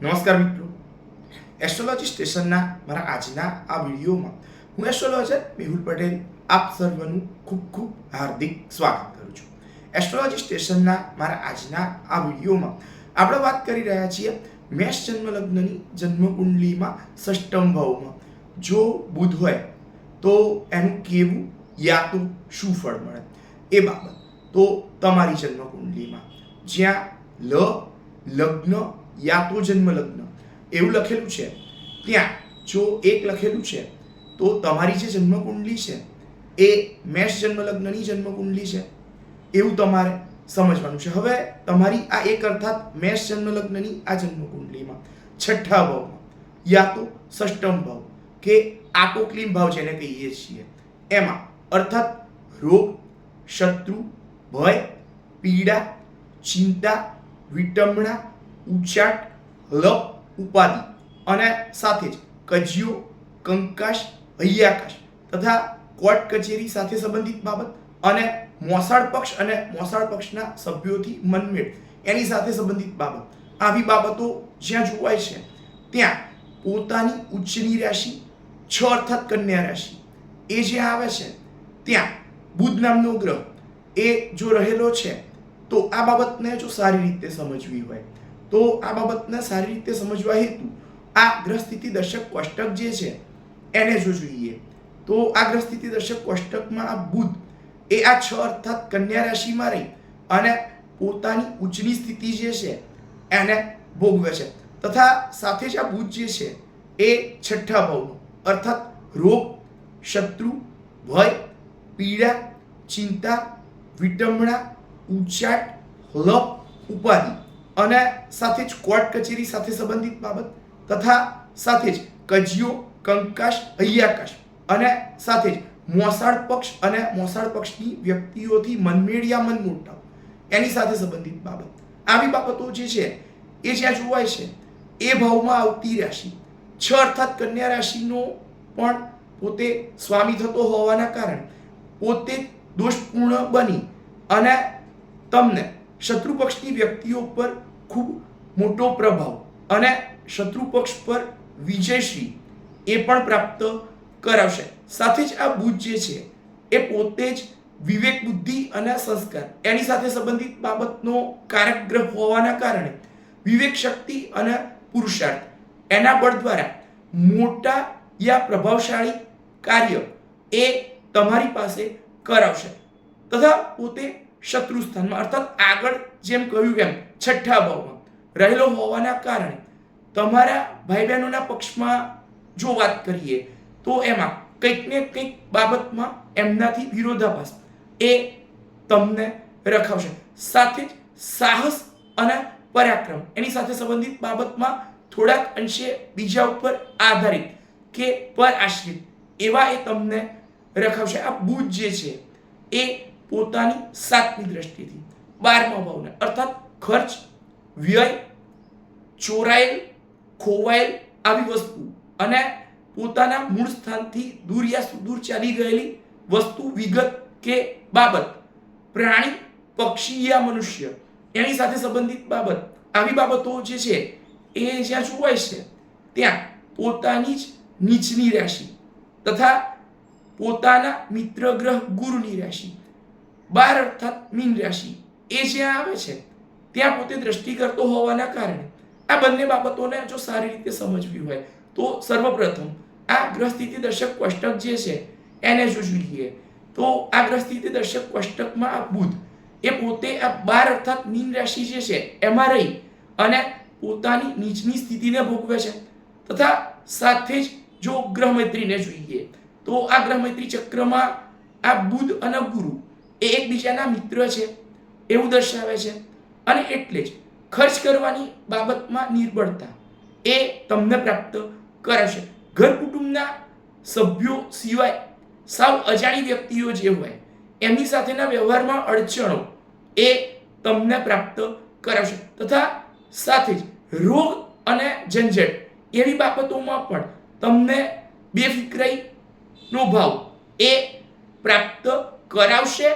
નમસ્કાર મિત્રો. એસ્ટ્રોલોજી સ્ટેશનના મારા આજના આ વિડીયોમાં હું એસ્ટ્રોલોજર મેહુલ પટેલ આપ સર્વનું ખૂબ ખૂબ હાર્દિક સ્વાગત કરું છું. એસ્ટ્રોલોજી સ્ટેશનના મારા આજના આ વિડીયોમાં આપણે વાત કરી રહ્યા છીએ મેષ જન્મ લગ્નની જન્મકુંડલીમાં ષષ્ટમ ભાવમાં. જો બુધ હોય તો એનું કેવું યા તો શું ફળ મળે? એ બાબત. તો તમારી જન્મકુંડલીમાં જ્યાં લ, લગ્ન યા તો જન્મ લગ્ન એવું લખેલું છે. ત્યાં, જો એક લખેલું છે, તો તમારી જે જન્મ કુંડલી છે, એ મેષ જન્મ લગ્નની જન્મ છે. એવું તમારે સમજવાનું છે. હવે તમારી આ એક અર્થાત મેષ જન્મ લગ્નની આ જન્મ કુંડલીમાં છઠ્ઠા ભાવમાં, યા તો ષષ્ટમ ભાવ, કે આટોક્લીમ ભાવ જેને કહીએ છીએ. એમાં અર્થાત રોગ, શત્રુ, ભય, પીડા, ચિંતા વિટંબણા ઉચાટ લપ ઉપાધિ. અને સાથે જ કજિયો કંકાશ હૈયાકાશ તથા કોર્ટ કચેરી સાથે સંબંધિત બાબત અને મોસાળ પક્ષ અને મોસાળ પક્ષના સભ્યોથી મનમેળ એની સાથે સંબંધિત બાબત. આવી બાબતો જ્યાં જોવાય છે, ત્યાં પોતાની ઉચ્ચની રાશિ, છ અર્થાત કન્યા રાશિ. એ જે આવે છે, ત્યાં બુધ નામનો ગ્રહ. એ જો રહેલો છે, તો આ બાબતને જો સારી રીતે સમજવી હોય તો આ બાબતને સારી રીતે સમજવા હેતુ. આ ગ્રહસ્થિતિ દર્શક કોષ્ટક જે છે, એને જો જોઈએ, તો આ ગ્રહસ્થિતિ દર્શક કોષ્ટકમાં આ બુધ એ આ છ અર્થાત કન્યા રાશિમાં રહી અને પોતાની ઉચ્ચની સ્થિતિ જે છે, એને ભોગવે છે. તથા સાથે જ આ બુધ જે છે, એ છઠ્ઠા ભાવનો, અર્થાત રોગ, શત્રુ, ભય, પીડા, ચિંતા વિટંબણા ઉચાટ લપ ઉપાધિ. અને સાથે જ કોર્ટ કચેરી સાથે સંબંધિત બાબત, તથા સાથે જ કજિયો કંકાશ હૈયાકાશ અને સાથે જ મોસાળ પક્ષ અને મોસાળ પક્ષની વ્યક્તિઓથી મનમેળિયા મન મોટાવ એની સાથે સંબંધિત બાબત. આવી બાબતો જે છે, એ જ્યાં જોવાય છે, એ ભાવમાં આવતી રાશિ. છ અર્થાત કન્યા રાશિનો પણ પોતે સ્વામી થતો હોવાના કારણે પોતે દોષપૂર્ણ બની અને તમને શત્રુ પક્ષની વ્યક્તિઓ પર ખૂબ મોટો પ્રભાવ અને શત્રુ પક્ષ પર વિજયશ્રી એ પણ પ્રાપ્ત કરાવશે. સાથે જ આ બુદ્ધ જે છે, એ પોતે જ વિવેક બુદ્ધિ અને સંસ્કાર એની સાથે સંબંધિત બાબતનો કારક ગ્રહ હોવાના કારણે વિવેક શક્તિ અને પુરુષાર્થ એના બળ દ્વારા મોટા યા પ્રભાવશાળી કાર્ય એ તમારી પાસે કરાવશે. તથા પોતે શત્રુ સ્થાનમાં અર્થાત આગળ જેમ કહ્યું એમ, છઠ્ઠા ભાવમાં રહેલો હોવાના કારણે તમારા ભાઈ બહેનોના પક્ષમાં જો વાત કરીએ, તો એમાં કંઈક ને કંઈક બાબતમાં એમનાથી વિરોધાભાસ એ તમને રખાવશે. સાથે જ સાહસ અને પરાક્રમ, એની સાથે સંબંધિત બાબતમાં થોડાક અંશે બીજા ઉપર આધારિત કે પર આશ્રિત, એવા એ તમને રખાવશે. આ બુજ જે છે, એ પોતાની સાતમી દ્રષ્ટિથી. બારમા ભાવને. અર્થાત ખર્ચ, વ્યય, ચોરાયેલ, ખોવાયેલ આવી વસ્તુ. અને પોતાના મૂળ સ્થાનથી દૂર યા સુદૂર ચાલી ગયેલી વસ્તુ, વિગત કે બાબત. પ્રાણી, પક્ષી યા મનુષ્ય. એની સાથે સંબંધિત બાબત. આવી બાબતો જે છે, એ જ્યાં જોવાય છે, ત્યાં પોતાની જ નીચની રાશિ તથા પોતાના મિત્ર ગ્રહ ગુરુની રાશિ. બાર અર્થાત મીન રાશિ. એ જ્યાં આવે છે, ત્યાં પોતે દ્રષ્ટિ કરતો હોવાના કારણે આ બંને બાબતોને જો સારી રીતે સમજવી હોય, તો સર્વપ્રથમ આ ગ્રહ સ્થિતિ દર્શક કોષ્ટક જે છે, એને જો જોઈએ, તો આ ગ્રહ સ્થિતિ દર્શક કોષ્ટકમાં આ બુધ એ પોતે આ બાર અર્થાત મીન રાશિ જે છે, એમાં રહી અને પોતાની નીચની સ્થિતિને ભોગવે છે. તથા સાથે જ જો ગ્રહ મૈત્રીને જોઈએ, તો આ ગ્રહ મૈત્રી ચક્રમાં આ બુધ અને ગુરુ એ એકબીજાના મિત્ર છે, એવું દર્શાવે છે અને એટલે જ ખર્ચ કરવાની બાબતમાં નિર્બળતા એ તમને પ્રાપ્ત કરાશે. ઘર કુટુંબના સભ્યો સિવાય સાવ અજાણી વ્યક્તિઓ જે હોય, એમની સાથેના વ્યવહારમાં અડચણો એ તમને પ્રાપ્ત કરાવશે. તથા સાથે જ રોગ અને ઝંઝટ એવી બાબતોમાં પણ તમને બેફિકરાઈનો ભાવ એ પ્રાપ્ત કરાવશે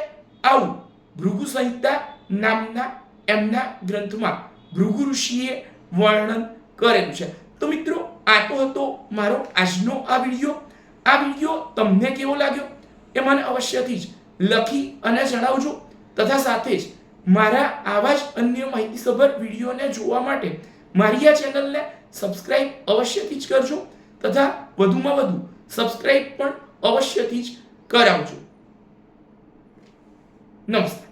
આવું ભૃગુ સંહિતા નામના એમના ગ્રંથમાં ભૃગુ ઋષિએ વર્ણન કરેલું છે તો મિત્રો આ તો હતો મારો આજનો આ વીડિયો આ વીડિયો તમને કેવો લાગ્યો એ મને અવશ્યથી જ લખી અને જણાવજો. તથા સાથે જ મારા આવા જ અન્ય માહિતીસભર વિડીયોને જોવા માટે મારી આ ચેનલને સબસ્ક્રાઇબ અવશ્યથી જ કરજો. તથા વધુમાં વધુ સબસ્ક્રાઇબ પણ અવશ્યથી જ કરાવજો. નમસ્કાર